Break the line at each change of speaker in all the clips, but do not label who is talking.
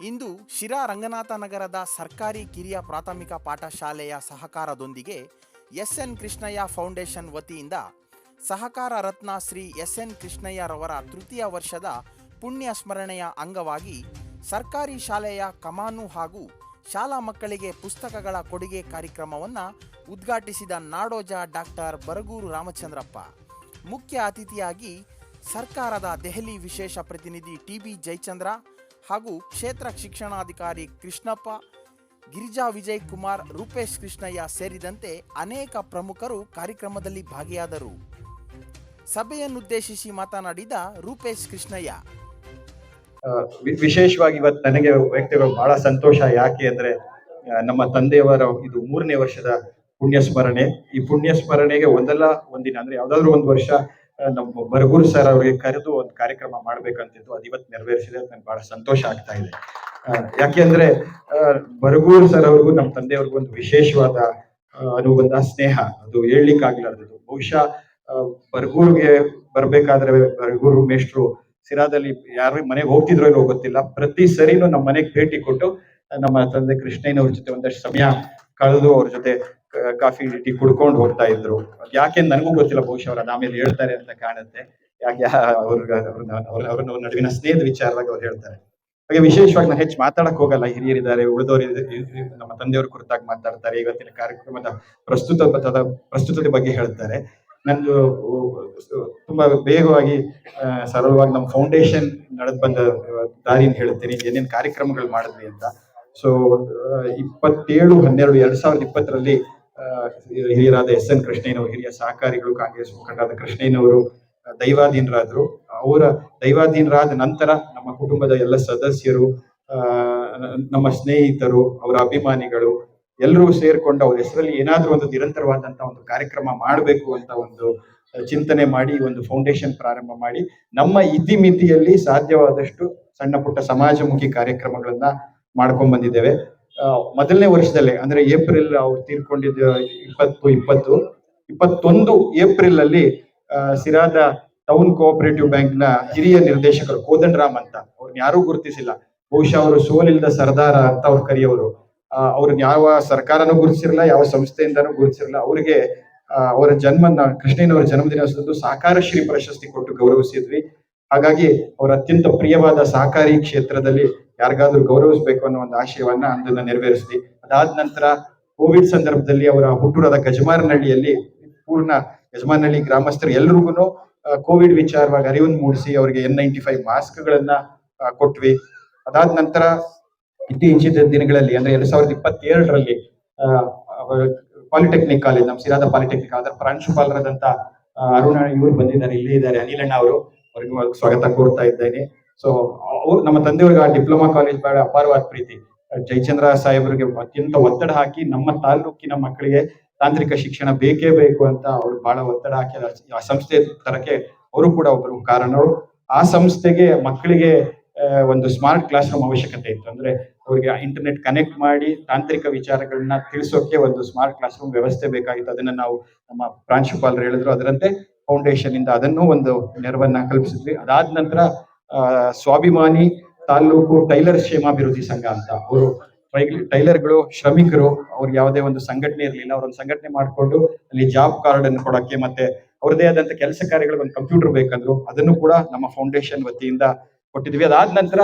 ಇಂದು ಶಿರಾ ರಂಗನಾಥ ನಗರದ ಸರ್ಕಾರಿ ಕಿರಿಯ ಪ್ರಾಥಮಿಕ ಪಾಠಶಾಲೆಯ ಸಹಕಾರದೊಂದಿಗೆ ಎಸ್ ಎನ್ ಕೃಷ್ಣಯ್ಯ ಫೌಂಡೇಶನ್ ವತಿಯಿಂದ ಸಹಕಾರ ರತ್ನ ಶ್ರೀ ಎಸ್ ಎನ್ ಕೃಷ್ಣಯ್ಯರವರ ತೃತೀಯ ವರ್ಷದ ಪುಣ್ಯ ಸ್ಮರಣೆಯ ಅಂಗವಾಗಿ ಸರ್ಕಾರಿ ಶಾಲೆಯ ಕಮಾನು ಹಾಗೂ ಶಾಲಾ ಮಕ್ಕಳಿಗೆ ಪುಸ್ತಕಗಳ ಕೊಡುಗೆ ಕಾರ್ಯಕ್ರಮವನ್ನು ಉದ್ಘಾಟಿಸಿದ ನಾಡೋಜ ಡಾಕ್ಟರ್ ಬರಗೂರು ರಾಮಚಂದ್ರಪ್ಪ. ಮುಖ್ಯ ಅತಿಥಿಯಾಗಿ ಸರ್ಕಾರದ ದೆಹಲಿ ವಿಶೇಷ ಪ್ರತಿನಿಧಿ ಟಿ ಬಿ ಜಯಚಂದ್ರ ಹಾಗೂ ಕ್ಷೇತ್ರ ಶಿಕ್ಷಣಾಧಿಕಾರಿ ಕೃಷ್ಣಪ್ಪ, ಗಿರಿಜಾ ವಿಜಯ್ ಕುಮಾರ್ ರೂಪೇಶ್ ಕೃಷ್ಣಯ್ಯ ಸೇರಿದಂತೆ ಅನೇಕ ಪ್ರಮುಖರು ಕಾರ್ಯಕ್ರಮದಲ್ಲಿ ಭಾಗಿಯಾದರು. ಸಭೆಯನ್ನುದ್ದೇಶಿಸಿ ಮಾತನಾಡಿದ ರೂಪೇಶ್ ಕೃಷ್ಣಯ್ಯ.
ವಿಶೇಷವಾಗಿ ಇವತ್ತು ನನಗೆ ವ್ಯಕ್ತಿಗಳು ಬಹಳ ಸಂತೋಷ ಯಾಕೆ ಅಂದ್ರೆ ನಮ್ಮ ತಂದೆಯವರ ಇದು ಮೂರನೇ ವರ್ಷದ ಪುಣ್ಯ ಸ್ಮರಣೆ ಈ ಪುಣ್ಯ ಸ್ಮರಣೆಗೆ ಒಂದಲ್ಲ, ಒಂದಿನ ಅಂದ್ರೆ ಯಾವ್ದಾದ್ರು ಒಂದು ವರ್ಷ ನಮ್ಮ ಬರಗೂರು ಸರ್ ಅವರಿಗೆ ಕರೆದು ಒಂದು ಕಾರ್ಯಕ್ರಮ ಮಾಡ್ಬೇಕಂತಿದ್ದು ಅದು ಇವತ್ತು ನೆರವೇರಿಸಿದೆ ನನ್ಗೆ ಬಹಳ ಸಂತೋಷ ಆಗ್ತಾ ಇದೆ. ಯಾಕೆಂದ್ರೆ ಬರಗೂರು ಸರ್ ಅವ್ರಿಗೂ ನಮ್ಮ ತಂದೆಯವ್ರಿಗೂ ಒಂದು ವಿಶೇಷವಾದ ಅನುಬಂಧ, ಸ್ನೇಹ. ಅದು ಹೇಳಲಿಕ್ಕೆ ಆಗ್ಲಾರ್ದು ಬಹುಶಃ ಬರಗೂರಿಗೆ ಬರ್ಬೇಕಾದ್ರೆ ಬರಗೂರು ಮೇಷ್ಟ್ರು ಸಿರಾದಲ್ಲಿ ಯಾರು ಮನೆಗೆ ಹೋಗ್ತಿದ್ರೋ ಇಲ್ಲೋ ಗೊತ್ತಿಲ್ಲ. ಪ್ರತಿ ಸರಿನೂ ನಮ್ಮ ಮನೆಗೆ ಭೇಟಿ ಕೊಟ್ಟು ನಮ್ಮ ತಂದೆ ಕೃಷ್ಣಯ್ಯನವ್ರ ಜೊತೆ ಒಂದಷ್ಟು ಸಮಯ ಕಳೆದು ಅವ್ರ ಜೊತೆ ಕಾಫಿ ಟೀ ಕುಡ್ಕೊಂಡು ಹೋಗ್ತಾ ಇದ್ರು. ಯಾಕೆ ನನಗೂ ಗೊತ್ತಿಲ್ಲ ಬಹುಶಃ ಅವ್ರು ಆಮೇಲೆ ಹೇಳ್ತಾರೆ ಅಂತ ಕಾಣುತ್ತೆ. ಯಾಕೆ ಅವ್ರ ಅವ್ರ ನಡುವಿನ ಸ್ನೇಹದ ವಿಚಾರದಾಗ ಅವ್ರು ಹೇಳ್ತಾರೆ. ಹಾಗೆ ವಿಶೇಷವಾಗಿ ನಾನು ಹೆಚ್ಚು ಮಾತಾಡಕ್ ಹೋಗಲ್ಲ. ಹಿರಿಯರಿದ್ದಾರೆ ಉಳಿದವರು ನಮ್ಮ ತಂದೆಯವ್ರ ಕುರಿತಾಗಿ ಮಾತಾಡ್ತಾರೆ. ಇವತ್ತಿನ ಕಾರ್ಯಕ್ರಮದ ಪ್ರಸ್ತುತ ಪ್ರಸ್ತುತತೆ ಬಗ್ಗೆ ಹೇಳ್ತಾರೆ. ನಂದು ತುಂಬಾ ಬೇಗವಾಗಿ ಆ, ಸರಳವಾಗಿ ನಮ್ಮ ಫೌಂಡೇಶನ್ ನಡೆದ್ ಬಂದ ದಾರಿನ ಹೇಳ್ತೀನಿ ಏನೇನು ಕಾರ್ಯಕ್ರಮಗಳು ಮಾಡಿದ್ವಿ ಅಂತ. ಸೊ ಇಪ್ಪತ್ತೇಳು ಹನ್ನೆರಡು ಎರಡ್ ಸಾವಿರದ ಇಪ್ಪತ್ತರಲ್ಲಿ ಹಿರಿಯರಾದ ಎಸ್ ಎನ್ ಕೃಷ್ಣಯ್ಯನವರು, ಹಿರಿಯ ಸಹಕಾರಿಗಳು, ಕಾಂಗ್ರೆಸ್ ಮುಖಂಡರಾದ ಕೃಷ್ಣಯ್ಯನವರು ದೈವಾಧೀನರಾದ್ರು. ಅವರ ದೈವಾಧೀನರಾದ ನಂತರ ನಮ್ಮ ಕುಟುಂಬದ ಎಲ್ಲ ಸದಸ್ಯರು ನಮ್ಮ ಸ್ನೇಹಿತರು, ಅವರ ಅಭಿಮಾನಿಗಳು, ಎಲ್ಲರೂ ಸೇರ್ಕೊಂಡು ಅವ್ರ ಹೆಸರಲ್ಲಿ ಏನಾದ್ರೂ ಒಂದು ನಿರಂತರವಾದಂತಹ ಒಂದು ಕಾರ್ಯಕ್ರಮ ಮಾಡಬೇಕು ಅಂತ ಒಂದು ಚಿಂತನೆ ಮಾಡಿ, ಒಂದು ಫೌಂಡೇಶನ್ ಪ್ರಾರಂಭ ಮಾಡಿ, ನಮ್ಮ ಇತಿಮಿತಿಯಲ್ಲಿ ಸಾಧ್ಯವಾದಷ್ಟು ಸಣ್ಣ ಪುಟ್ಟ ಸಮಾಜಮುಖಿ ಕಾರ್ಯಕ್ರಮಗಳನ್ನ ಮಾಡ್ಕೊಂಡ್ ಬಂದಿದ್ದೇವೆ ಮೊದಲನೇ ವರ್ಷದಲ್ಲೇ, ಅಂದ್ರೆ ಏಪ್ರಿಲ್ ಅವ್ರು ತೀರ್ಕೊಂಡಿದ್ದ ಇಪ್ಪತ್ತು ಇಪ್ಪತ್ತು, ಇಪ್ಪತ್ತೊಂದು ಏಪ್ರಿಲ್ ಅಲ್ಲಿ ಸಿರಾದ ಟೌನ್ ಕೋಆಪರೇಟಿವ್ ಬ್ಯಾಂಕ್ನ ಹಿರಿಯ ನಿರ್ದೇಶಕರು ಕೋದಂಡರಾಮ್ ಅಂತ, ಅವ್ರನ್ನ ಯಾರೂ ಗುರುತಿಸಿಲ್ಲ. ಬಹುಶಃ ಅವರು ಸೋಲಿಲ್ಲದ ಸರ್ದಾರ ಅಂತ ಅವ್ರು ಕರೆಯೋರು. ಅವ್ರನ್ನ ಯಾವ ಸರ್ಕಾರನೂ ಗುರುತಿಸಿರಲ್ಲ, ಯಾವ ಸಂಸ್ಥೆಯಿಂದನೂ ಗುರುತಿಸಿರಲ್ಲ. ಅವರಿಗೆ ಅವರ ಜನ್ಮನ ಕೃಷ್ಣಯ್ಯನವರ ಜನ್ಮದಿನದಂದು ಸಹಕಾರ ಶ್ರೀ ಪ್ರಶಸ್ತಿ ಕೊಟ್ಟು ಗೌರವಿಸಿದ್ವಿ. ಹಾಗಾಗಿ ಅವರ ಅತ್ಯಂತ ಪ್ರಿಯವಾದ ಸಹಕಾರಿ ಕ್ಷೇತ್ರದಲ್ಲಿ ಯಾರಿಗಾದ್ರೂ ಗೌರವಿಸಬೇಕು ಅನ್ನೋ ಒಂದು ಆಶಯವನ್ನ ಅದನ್ನ ನೆರವೇರಿಸಿದ್ವಿ ಅದಾದ ನಂತರ ಕೋವಿಡ್ ಸಂದರ್ಭದಲ್ಲಿ ಅವರ ಹುಟ್ಟೂರದ ಗಜಮಾರನಹಳ್ಳಿಯಲ್ಲಿ ಪೂರ್ಣ ಯಜಮಾನಹಳ್ಳಿ ಗ್ರಾಮಸ್ಥರು ಎಲ್ರಿಗೂ ಕೋವಿಡ್ ವಿಚಾರವಾಗಿ ಅರಿವನ್ನು ಮೂಡಿಸಿ ಅವರಿಗೆ ಎನ್ ನೈಂಟಿ ಫೈವ್ ಮಾಸ್ಕ್ ಗಳನ್ನ ಕೊಟ್ವಿ. ಅದಾದ ನಂತರ ಇತ್ತೀಚಿನ ದಿನಗಳಲ್ಲಿ ಅಂದ್ರೆ ಎರಡ್ ಸಾವಿರದ ಇಪ್ಪತ್ತೇಳರಲ್ಲಿ ಪಾಲಿಟೆಕ್ನಿಕ್ ಕಾಲೇಜ್, ನಮ್ಮ ಸಿರಾದ ಪಾಲಿಟೆಕ್ನಿಕ್ ಅದರ ಪ್ರಾಂಶುಪಾಲರಾದಂತ ಅರುಣ ಇವರು ಬಂದಿದ್ದಾರೆ, ಇಲ್ಲೇ ಇದ್ದಾರೆ ಅನಿಲಣ್ಣ ಅವರು. ಅವ್ರಿಗೂ ಸ್ವಾಗತ ಕೋರ್ತಾ ಇದ್ದೇನೆ. ಸೊ ಅವ್ರು ನಮ್ಮ ತಂದೆಯವರಿಗೆ ಆ ಡಿಪ್ಲೊಮಾ ಕಾಲೇಜ್ ಬೇಡ ಅಪಾರವಾದ ಪ್ರೀತಿ. ಜಯಚಂದ್ರ ಸಾಹೇಬರಿಗೆ ಅತ್ಯಂತ ಒತ್ತಡ ಹಾಕಿ ನಮ್ಮ ತಾಲೂಕಿನ ಮಕ್ಕಳಿಗೆ ತಾಂತ್ರಿಕ ಶಿಕ್ಷಣ ಬೇಕೇ ಬೇಕು ಅಂತ ಅವ್ರು ಬಹಳ ಒತ್ತಡ ಹಾಕಿ ಆ ಸಂಸ್ಥೆ ತರಕ್ಕೆ ಅವರು ಕೂಡ ಒಬ್ಬರು ಕಾರಣರು. ಆ ಸಂಸ್ಥೆಗೆ ಮಕ್ಕಳಿಗೆ ಒಂದು ಸ್ಮಾರ್ಟ್ ಕ್ಲಾಸ್ ರೂಮ್ ಅವಶ್ಯಕತೆ ಇತ್ತು. ಅಂದ್ರೆ ಅವರಿಗೆ ಇಂಟರ್ನೆಟ್ ಕನೆಕ್ಟ್ ಮಾಡಿ ತಾಂತ್ರಿಕ ವಿಚಾರಗಳನ್ನ ತಿಳಿಸೋಕೆ ಒಂದು ಸ್ಮಾರ್ಟ್ ಕ್ಲಾಸ್ ರೂಮ್ ವ್ಯವಸ್ಥೆ ಬೇಕಾಗಿತ್ತು. ಅದನ್ನ ನಾವು ನಮ್ಮ ಪ್ರಾಂಶುಪಾಲರು ಹೇಳಿದ್ರು. ಅದರಂತೆ ಫೌಂಡೇಶನ್ ಇಂದ ಅದನ್ನು ಒಂದು ನೆರವನ್ನ ಕಲ್ಪಿಸಿದ್ವಿ. ಅದಾದ ನಂತರ ಸ್ವಾಭಿಮಾನಿ ತಾಲೂಕು ಟೈಲರ್ ಕ್ಷೇಮಾಭಿವೃದ್ಧಿ ಸಂಘ ಅಂತ. ಅವರು ಟೈಲರ್ಗಳು, ಶ್ರಮಿಕರು ಅವ್ರಿಗೆ ಯಾವುದೇ ಒಂದು ಸಂಘಟನೆ ಇರಲಿಲ್ಲ. ಅವ್ರೊಂದು ಸಂಘಟನೆ ಮಾಡಿಕೊಂಡು ಅಲ್ಲಿ ಜಾಬ್ ಕಾರ್ಡ್ ಅನ್ನು ಕೊಡಕ್ಕೆ ಮತ್ತೆ ಅವ್ರದೇ ಆದಂತ ಕೆಲಸ ಕಾರ್ಯಗಳಿಗೆ ಒಂದು ಕಂಪ್ಯೂಟರ್ ಬೇಕಂದ್ರು, ಅದನ್ನು ಕೂಡ ನಮ್ಮ ಫೌಂಡೇಶನ್ ವತಿಯಿಂದ ಕೊಟ್ಟಿದ್ವಿ. ಅದಾದ ನಂತರ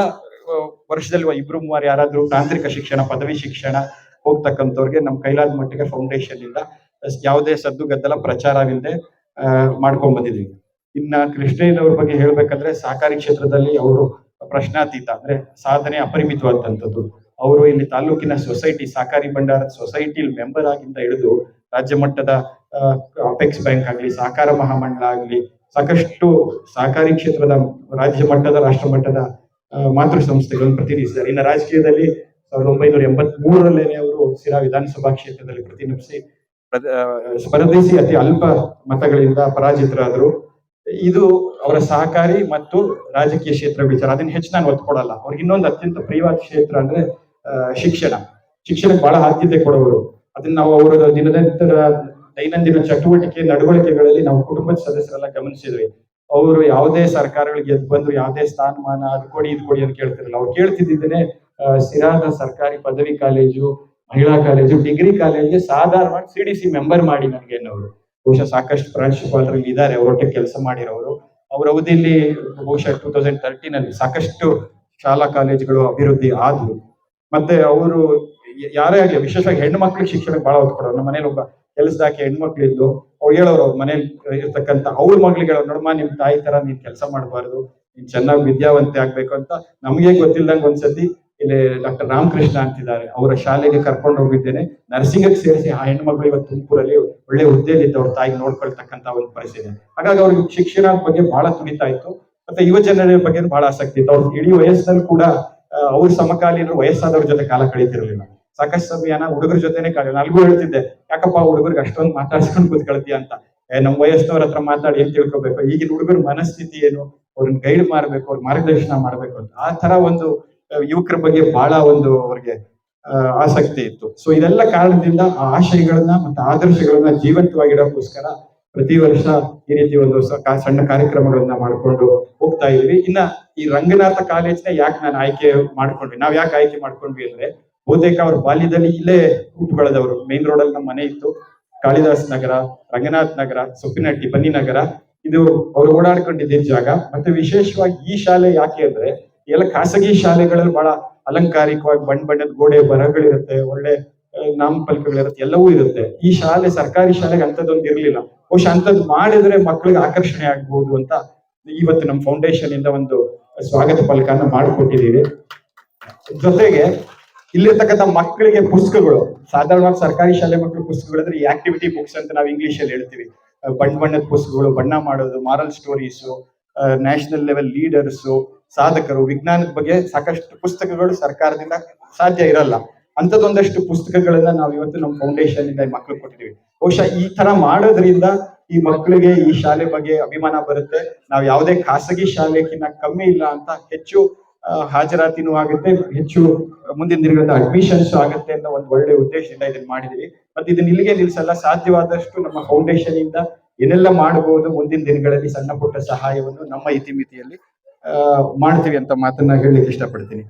ವರ್ಷದಲ್ಲಿ ಇಬ್ರು ಮೂವರು ಯಾರಾದ್ರೂ ತಾಂತ್ರಿಕ ಶಿಕ್ಷಣ, ಪದವಿ ಶಿಕ್ಷಣ ಹೋಗ್ತಕ್ಕಂಥವ್ರಿಗೆ ನಮ್ಮ ಕೈಲಾದ ಮಟ್ಟಿಗೆ ಫೌಂಡೇಶನ್ ಇಂದ ಯಾವುದೇ ಸದ್ದು ಗದ್ದಲ ಪ್ರಚಾರವಿಲ್ಲದೆ ಮಾಡ್ಕೊಂಡ್ ಬಂದಿದ್ವಿ. ಇನ್ನ ಕೃಷ್ಣಯ್ಯನವ್ರ ಬಗ್ಗೆ ಹೇಳ್ಬೇಕಂದ್ರೆ ಸಹಕಾರಿ ಕ್ಷೇತ್ರದಲ್ಲಿ ಅವರು ಪ್ರಶ್ನಾತೀತ ಅಂದ್ರೆ ಸಾಧನೆ ಅಪರಿಮಿತವಾದಂಥದ್ದು. ಅವರು ಇಲ್ಲಿ ತಾಲೂಕಿನ ಸೊಸೈಟಿ, ಸಹಕಾರಿ ಭಂಡಾರದ ಸೊಸೈಟಿ ಮೆಂಬರ್ ಆಗಿಂದ ಹಿಡಿದು ರಾಜ್ಯ ಮಟ್ಟದ ಅಪೆಕ್ಸ್ ಬ್ಯಾಂಕ್ ಆಗಲಿ, ಸಹಕಾರ ಮಹಾಮಂಡಲ ಆಗಲಿ, ಸಾಕಷ್ಟು ಸಹಕಾರಿ ಕ್ಷೇತ್ರದ ರಾಜ್ಯ ಮಟ್ಟದ, ರಾಷ್ಟ್ರ ಮಟ್ಟದ ಮಾತೃ ಸಂಸ್ಥೆಗಳನ್ನು ಪ್ರತಿನಿಧಿಸಿದ್ದಾರೆ. ಇನ್ನು ರಾಜಕೀಯದಲ್ಲಿ ಸಾವಿರದ ಒಂಬೈನೂರ ಎಂಬತ್ ಮೂರರಲ್ಲೇನೆ ಅವರು ಸಿರಾ ವಿಧಾನಸಭಾ ಕ್ಷೇತ್ರದಲ್ಲಿ ಪ್ರತಿನಿಧಿಸಿ ಸ್ಪರ್ಧಿಸಿ ಅತಿ ಅಲ್ಪ ಮತಗಳಿಂದ ಪರಾಜಿತರಾದರು. ಇದು ಅವರ ಸಹಕಾರಿ ಮತ್ತು ರಾಜಕೀಯ ಕ್ಷೇತ್ರ ವಿಚಾರ. ಅದನ್ನ ಹೆಚ್ಚು ನಾನು ಒತ್ತು ಕೊಡಲ್ಲ. ಅವ್ರಿಗೆ ಇನ್ನೊಂದು ಅತ್ಯಂತ ಪ್ರಿಯವಾದ ಕ್ಷೇತ್ರ ಅಂದ್ರೆ ಶಿಕ್ಷಣ. ಶಿಕ್ಷಣಕ್ಕೆ ಬಹಳ ಆದ್ಯತೆ ಕೊಡೋರು. ಅದನ್ನ ನಾವು ಅವರ ದಿನದಂತರ ದೈನಂದಿನ ಚಟುವಟಿಕೆ, ನಡವಳಿಕೆಗಳಲ್ಲಿ ನಾವು ಕುಟುಂಬದ ಸದಸ್ಯರೆಲ್ಲ ಗಮನಿಸಿದ್ವಿ. ಅವರು ಯಾವುದೇ ಸರ್ಕಾರಗಳಿಗೆ ಎದ್ದು ಬಂದು ಯಾವುದೇ ಸ್ಥಾನಮಾನ, ಅದು ಕೊಡಿ, ಇದು ಕೊಡಿ ಅಂತ ಕೇಳ್ತಿರಲಿಲ್ಲ. ಅವ್ರು ಕೇಳ್ತಿದ್ದೇನೆ ಸಿರಾದ ಸರ್ಕಾರಿ ಪದವಿ ಕಾಲೇಜು, ಮಹಿಳಾ ಕಾಲೇಜು, ಡಿಗ್ರಿ ಕಾಲೇಜು ಸಾಧಾರಣವಾಗಿ ಸಿ ಡಿ ಸಿ ಮೆಂಬರ್ ಮಾಡಿ ನನಗೆ ಅವರು ಬಹುಶಃ ಸಾಕಷ್ಟು ಪ್ರಾಂಶುಪಾಲರಲ್ಲಿ ಇದ್ದಾರೆ ಅವರೊಟ್ಟಿಗೆ ಕೆಲಸ ಮಾಡಿರೋರು. ಅವರ ಅವಧಿಯಲ್ಲಿ ಬಹುಶಃ ಟೂ ತೌಸಂಡ್ ತರ್ಟೀನ್ ಅಲ್ಲಿ ಸಾಕಷ್ಟು ಶಾಲಾ ಕಾಲೇಜುಗಳು ಅಭಿವೃದ್ಧಿ ಆದ್ರು ಮತ್ತೆ ಅವರು ಯಾರೇ ಆಗಲಿ, ವಿಶೇಷವಾಗಿ ಹೆಣ್ಣು ಶಿಕ್ಷಣಕ್ಕೆ ಬಹಳ ಒತ್ತು ಕೊಡೋರು. ನಮ್ಮ ಮನೇಲಿ ಒಬ್ಬ ಕೆಲಸದಾಕೆ ಹೆಣ್ಮಕ್ಳು ಇದ್ದು ಅವ್ರು ಹೇಳೋರು, ಅವ್ರ ಮನೇಲಿ ಇರ್ತಕ್ಕಂಥ ಅವ್ರ ಮಗಳಿಗೆ ಹೇಳೋರು ನೋಡಮ್ಮ, ನಿಮ್ ತಾಯಿ ತರ ನೀನ್ ಕೆಲಸ ಮಾಡಬಾರ್ದು, ನೀನ್ ಚೆನ್ನಾಗಿ ವಿದ್ಯಾವಂತೆ ಆಗ್ಬೇಕು ಅಂತ ನಮಗೆ ಗೊತ್ತಿಲ್ದಂಗೆ ಒಂದ್ಸತಿ ಇಲ್ಲಿ ಡಾಕ್ಟರ್ ರಾಮಕೃಷ್ಣ ಅಂತಿದ್ದಾರೆ. ಅವರ ಶಾಲೆಗೆ ಕರ್ಕೊಂಡು ಹೋಗಿದ್ದೇನೆ. ನರ್ಸಿಂಗ್ ಸೇರಿಸಿ ಆ ಹೆಣ್ಮಕ್ಳು ಇವತ್ತು ತುಮಕೂರಲ್ಲಿ ಒಳ್ಳೆ ಹುದ್ದೆಯಲ್ಲಿ ಇದ್ದು ಅವ್ರ ತಾಯಿ ನೋಡ್ಕೊಳ್ತಕ್ಕಂತ ಒಂದು ಪರಿಸ್ಥಿತಿ. ಹಾಗಾಗಿ ಅವ್ರಿಗೆ ಶಿಕ್ಷಣ ಬಗ್ಗೆ ಬಹಳ ತುಡಿತಾ ಇತ್ತು. ಮತ್ತೆ ಯುವ ಜನರ ಬಗ್ಗೆ ಬಹಳ ಆಸಕ್ತಿ ಇತ್ತು. ಅವ್ರ ಇಡೀ ವಯಸ್ಸಿನಲ್ಲಿ ಕೂಡ ಅವ್ರ ಸಮಕಾಲೀನರು ವಯಸ್ಸಾದವ್ರ ಜೊತೆ ಕಾಲ ಕಳೀತಿರ್ಲಿಲ್ಲ. ಸಾಕಷ್ಟು ಸಮಯನ ಹುಡುಗರ ಜೊತೆನೆ ಕಾಲ ನನಗೂ ಹೇಳ್ತಿದ್ದೆ ಯಾಕಪ್ಪ ಹುಡುಗರಿಗೆ ಅಷ್ಟೊಂದು ಮಾತಾಡ್ಸ್ಕೊಂಡು ಕೂತ್ಕೊಳ್ತೀಯ ಅಂತ? ಏ, ನಮ್ ವಯಸ್ಸಿನವ್ರ ಹತ್ರ ಮಾತಾಡಿ ಏನ್ ತಿಳ್ಕೊಬೇಕು? ಈಗಿನ ಹುಡುಗರ ಮನಸ್ಥಿತಿ ಏನು? ಅವ್ರನ್ನ ಗೈಡ್ ಮಾಡ್ಬೇಕು ಅವ್ರ ಮಾರ್ಗದರ್ಶನ ಮಾಡ್ಬೇಕು ಅಂತ. ಆ ತರ ಒಂದು ಯುವಕರ ಬಗ್ಗೆ ಬಹಳ ಒಂದು ಅವ್ರಿಗೆ ಆಸಕ್ತಿ ಇತ್ತು. ಸೊ ಇದೆಲ್ಲ ಕಾರಣದಿಂದ ಆ ಆಶಯಗಳನ್ನ ಮತ್ತೆ ಆದರ್ಶಗಳನ್ನ ಜೀವಂತವಾಗಿಡೋಕ್ಕೋಸ್ಕರ ಪ್ರತಿ ವರ್ಷ ಈ ರೀತಿ ಒಂದು ಸಣ್ಣ ಕಾರ್ಯಕ್ರಮಗಳನ್ನ ಮಾಡ್ಕೊಂಡು ಹೋಗ್ತಾ ಇದ್ವಿ. ಇನ್ನ ಈ ರಂಗನಾಥ ಕಾಲೇಜ್ನ ಯಾಕೆ ನಾನು ಆಯ್ಕೆ ಮಾಡ್ಕೊಂಡ್ವಿ? ನಾವ್ ಯಾಕೆ ಆಯ್ಕೆ ಮಾಡ್ಕೊಂಡ್ವಿ ಅಂದ್ರೆ, ಬಹುತೇಕ ಅವ್ರ ಬಾಲ್ಯದಲ್ಲಿ ಇಲ್ಲೇ ಹುಟ್ಟು ಬೆಳೆದವರು ಮೇನ್ ರೋಡ್ ಅಲ್ಲಿ ನಮ್ಮ ಮನೆ ಇತ್ತು. ಕಾಳಿದಾಸ್ ನಗರ, ರಂಗನಾಥ್ ನಗರ ಸುಪ್ಪಿನಟ್ಟಿ ಬನ್ನಿ ನಗರ. ಇದು ಅವ್ರು ಓಡಾಡ್ಕೊಂಡಿದ್ದ ಜಾಗ. ಮತ್ತೆ ವಿಶೇಷವಾಗಿ ಈ ಶಾಲೆ ಯಾಕೆ ಅಂದ್ರೆ ಎಲ್ಲ ಖಾಸಗಿ ಶಾಲೆಗಳಲ್ಲಿ ಬಹಳ ಅಲಂಕಾರಿಕವಾಗಿ ಬಣ್ಣ ಬಣ್ಣದ ಗೋಡೆ ಬರಹಗಳಿರುತ್ತೆ ಒಳ್ಳೆ ನಾಮಫಲಕಗಳಿರುತ್ತೆ, ಎಲ್ಲವೂ ಇರುತ್ತೆ. ಈ ಶಾಲೆ ಸರ್ಕಾರಿ ಶಾಲೆಗೆ ಅಂತದೊಂದು ಇರಲಿಲ್ಲ. ಬಹುಶಃ ಅಂಥದ್ದು ಮಾಡಿದ್ರೆ ಮಕ್ಕಳಿಗೆ ಆಕರ್ಷಣೆ ಆಗ್ಬಹುದು ಅಂತ ಇವತ್ತು ನಮ್ಮ ಫೌಂಡೇಶನ್ ಇಂದ ಒಂದು ಸ್ವಾಗತ ಫಲಕನ ಮಾಡಿಕೊಟ್ಟಿದ್ದೀವಿ. ಜೊತೆಗೆ ಇಲ್ಲಿರ್ತಕ್ಕಂಥ ಮಕ್ಕಳಿಗೆ ಪುಸ್ತಕಗಳು, ಸಾಧಾರಣವಾಗಿ ಸರ್ಕಾರಿ ಶಾಲೆ ಮಕ್ಕಳು ಪುಸ್ತಕಗಳು ಅಂದ್ರೆ ಈ ಆಕ್ಟಿವಿಟಿ ಬುಕ್ಸ್ ಅಂತ ನಾವು ಇಂಗ್ಲಿಷ್ ಅಲ್ಲಿ ಹೇಳ್ತೀವಿ. ಬಣ್ಣ ಬಣ್ಣದ ಪುಸ್ತಕಗಳು, ಬಣ್ಣ ಮಾಡೋದು moral stories national level leaders ಸಾಧಕರು, ವಿಜ್ಞಾನದ ಬಗ್ಗೆ ಸಾಕಷ್ಟು ಪುಸ್ತಕಗಳು ಸರ್ಕಾರದಿಂದ ಸಾಧ್ಯ ಇರಲ್ಲ. ಅಂಥದ್ದೊಂದಷ್ಟು ಪುಸ್ತಕಗಳನ್ನ ನಾವು ಇವತ್ತು ನಮ್ಮ ಫೌಂಡೇಶನ್ ಇಂದ ಮಕ್ಕಳು ಕೊಟ್ಟಿದೀವಿ. ಬಹುಶಃ ಈ ತರ ಮಾಡೋದ್ರಿಂದ ಈ ಮಕ್ಕಳಿಗೆ ಈ ಶಾಲೆ ಬಗ್ಗೆ ಅಭಿಮಾನ ಬರುತ್ತೆ. ನಾವು ಯಾವುದೇ ಖಾಸಗಿ ಶಾಲೆಗಿನ್ನ ಕಮ್ಮಿ ಇಲ್ಲ ಅಂತ ಹೆಚ್ಚು ಹಾಜರಾತಿನೂ ಆಗುತ್ತೆ, ಹೆಚ್ಚು ಮುಂದಿನ ದಿನಗಳಿಂದ ಅಡ್ಮಿಷನ್ಸ್ ಆಗುತ್ತೆ ಅಂತ ಒಂದು ಒಳ್ಳೆ ಉದ್ದೇಶದಿಂದ ಇದನ್ನ ಮಾಡಿದೀವಿ. ಮತ್ತೆ ಇದನ್ನ ಇಲ್ಲಿಗೆ ನಿಲ್ಸಲ್ಲ, ಸಾಧ್ಯವಾದಷ್ಟು ನಮ್ಮ ಫೌಂಡೇಶನ್ ಇಂದ ಏನೆಲ್ಲ ಮಾಡಬಹುದು ಮುಂದಿನ ದಿನಗಳಲ್ಲಿ ಸಣ್ಣ ಪುಟ್ಟ ಸಹಾಯವನ್ನು ನಮ್ಮ ಇತಿಮಿತಿಯಲ್ಲಿ ಮಾಡ್ತೀವಿ ಅಂತ ಮಾತನ್ನ ಹೇಳಲಿಕ್ಕೆ ಇಷ್ಟಪಡ್ತೀನಿ.